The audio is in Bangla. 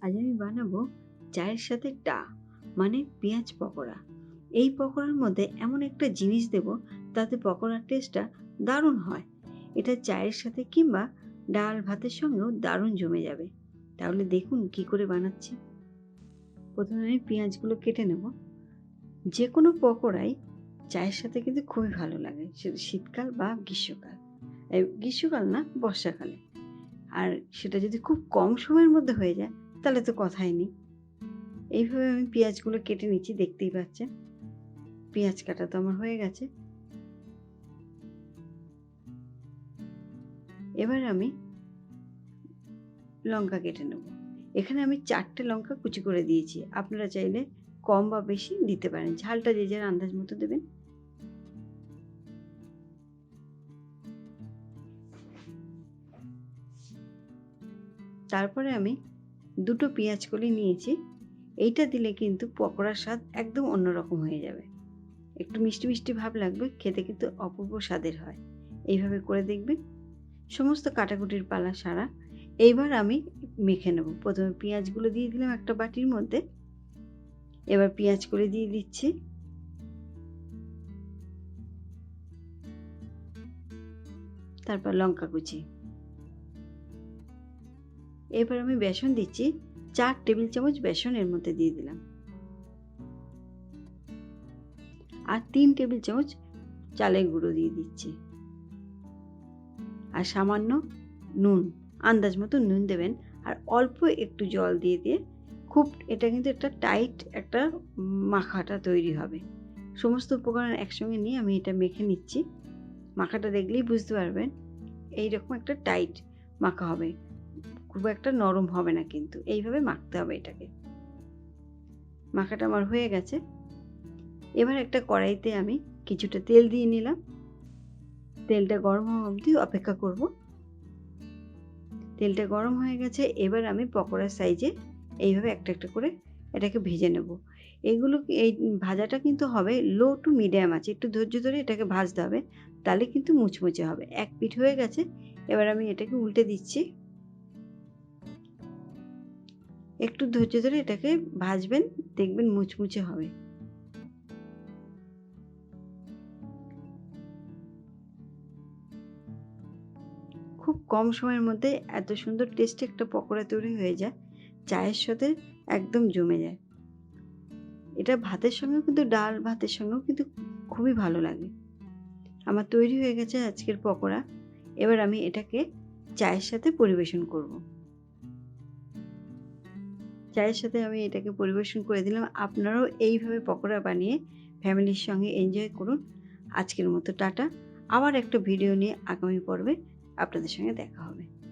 আজ আমি বানাবো চায়ের সাথে টা মানে পেঁয়াজ পকোড়া। এই পকোড়ার মধ্যে এমন একটা জিনিস দেব, তাতে পকোড়ার টেস্টটা দারুণ হয়। এটা চায়ের সাথে কিংবা ডাল ভাতের সঙ্গেও দারুণ জমে যাবে। তাহলে দেখুন কি করে বানাচ্ছি। প্রথমে আমি পেঁয়াজগুলো কেটে নেব। যে কোনো পকোড়াই চায়ের সাথে কিন্তু খুবই ভালো লাগে শীতকাল বা গ্রীষ্মকাল। গ্রীষ্মকাল না, বর্ষাকালে। আর সেটা যদি খুব কম সময়ের মধ্যে হয়ে যায়, তাহলে তো কথাই নেই। এইভাবে আমি পেঁয়াজগুলো কেটে নিচ্ছি, দেখতেই পাচ্ছেন। পেঁয়াজ কাটা তো আমার হয়ে গেছে। এবার আমি লঙ্কা কেটে নেব। এখানে আমি চারটে লঙ্কা কুচি করে দিয়েছি। আপনারা চাইলে কম বা বেশি দিতে পারেন। ঝালটা যে যার আন্দাজ মতো দেবেন। তারপরে আমি দুটো পেঁয়াজ কলি নিয়েছি। এইটা দিলে কিন্তু পকোড়ার স্বাদ একদম অন্যরকম হয়ে যাবে। একটু মিষ্টি মিষ্টি ভাব লাগবে, খেতে কিন্তু অপূর্ব স্বাদের হয়। এইভাবে করে দেখবেন। সমস্ত কাটাকুটির পালা সারা। এইবার আমি মেখে নেব। প্রথমে পেঁয়াজগুলো দিয়ে দিলাম একটা বাটির মধ্যে। এবার পেঁয়াজ করে দিয়ে দিচ্ছি। তারপর লঙ্কা কুচি। এবার আমি বেসন দিচ্ছি চার টেবিল চামচ বেসন এর মধ্যে দিয়ে দিলাম। আর তিন টেবিল চামচ চালের গুঁড়ো দিয়ে দিচ্ছি। আর সামান্য নুন, আন্দাজ মতো নুন দেবেন। আর অল্প একটু জল দিয়ে দিয়ে খুব, এটা কিন্তু একটা টাইট একটা মাখাটা তৈরি হবে। সমস্ত উপকরণ একসঙ্গে নিয়ে আমি এটা মেখে নিচ্ছি। মাখাটা দেখলেই বুঝতে পারবেন, এইরকম একটা টাইট মাখা হবে। খুব একটা নরম হবে না কিন্তু। এইভাবে মাখতে হবে এটাকে। মাখাটা আমার হয়ে গেছে। এবার একটা কড়াইতে আমি কিছুটা তেল দিয়ে নিলাম। তেলটা গরম হওয়া অবধি অপেক্ষা করব। তেলটা গরম হয়ে গেছে, এবার আমি পকোড়ার সাইজে এইভাবে একটা একটা করে এটাকে ভেজে নেব। এগুলো এই ভাজাটা কিন্তু হবে লো টু মিডিয়াম আছে। একটু ধৈর্য ধরে এটাকে ভাজতে হবে, তাহলে কিন্তু মুচমুচে হবে। এক পিঠ হয়ে গেছে, এবার আমি এটাকে উল্টে দিচ্ছি। একটু ধৈর্য ধরে এটাকে ভাজবেন, দেখবেন মুচমুচে হবে। খুব কম সময়ের মধ্যে এত সুন্দর টেস্টি একটা পকোড়া তৈরি হয়ে যায়, চায়ের সাথে একদম জমে যায়। এটা ভাতের সঙ্গেও কিন্তু ডাল, ভাতের সঙ্গেও কিন্তু খুবই ভালো লাগে। আমার তৈরি হয়ে গেছে আজকের পকোড়া। এবার আমি এটাকে চায়ের সাথে পরিবেশন করব। চায়ের সাথে আমি এটাকে পরিবেশন করে দিলাম। আপনারাও এইভাবে পকোড়া বানিয়ে ফ্যামিলির সঙ্গে এনজয় করুন। আজকের মতো টাটা। আবার একটা ভিডিও নিয়ে আগামী পর্বে আপনাদের সঙ্গে দেখা হবে।